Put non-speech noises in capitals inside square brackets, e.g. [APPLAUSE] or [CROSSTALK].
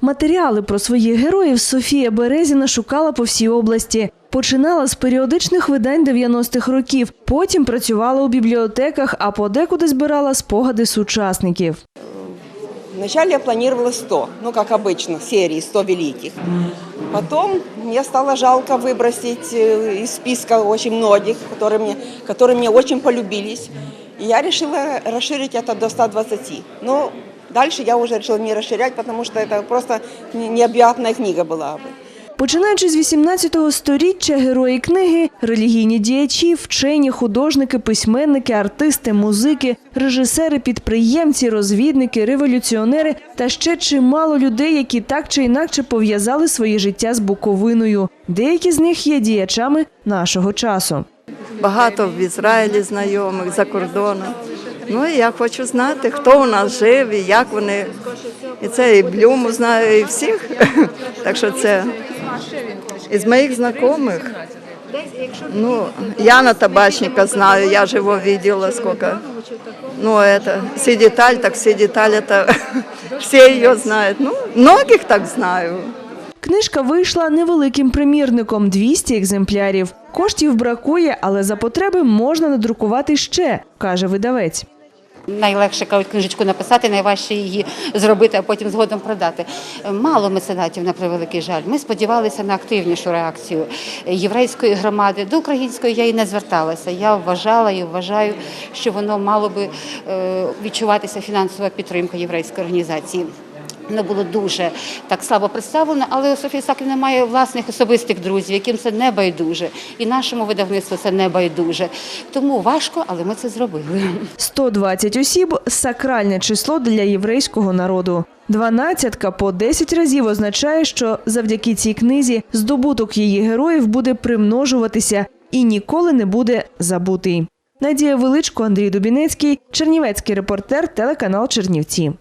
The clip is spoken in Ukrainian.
Матеріали про своїх героїв Софія Березіна шукала по всій області. Починала з періодичних видань 90-х років, потім працювала у бібліотеках, а подекуди збирала спогади сучасників. Вначале я планировала 100, ну, как обычно, серии 100 великих. Потом мне стало жалко выбросить э, из списка очень многих, которые мне, которые мне очень полюбились. И я решила расширить это до 120. Но дальше я уже решила не расширять, потому что это просто не- необъятная книга была бы. Починаючи з 18-го сторіччя, герої книги, релігійні діячі, вчені, художники, письменники, артисти, музики, режисери, підприємці, розвідники, революціонери та ще чимало людей, які так чи інакше пов'язали своє життя з Буковиною. Деякі з них є діячами нашого часу. Багато в Ізраїлі знайомих за кордоном. Ну я хочу знати, хто у нас жив і як вони. І це і Блюму знаю, і всіх. [LAUGHS] Так що це із моїх знайомих. Ну, Яна Табачника знаю, я ж его видела сколько. Ну, это, все детали, так все детали, это [LAUGHS] все ее знают. Ну, многих так знаю. Книжка вийшла невеликим примірником 200 екземплярів. Коштів бракує, але за потреби можна надрукувати ще, каже видавець. Найлегше кажуть книжечку написати, найважче її зробити, а потім згодом продати. Мало меценатів на превеликий жаль. Ми сподівалися на активнішу реакцію єврейської громади. До української я і не зверталася. Я вважала і вважаю, що воно мало би е, відчуватися фінансова підтримка єврейської організації. Воно було дуже так слабо представлено, але Софія Саківна має власних особистих друзів, яким це не байдуже. І нашому видавництву це не байдуже. Тому важко, але ми це зробили. 120 осіб – сакральне число для єврейського народу. Дванадцятка по 10 разів означає, що завдяки цій книзі здобуток її героїв буде примножуватися і ніколи не буде забутий. Надія Величко, Андрій Дубінецький, Чернівецький репортер, телеканал Чернівці.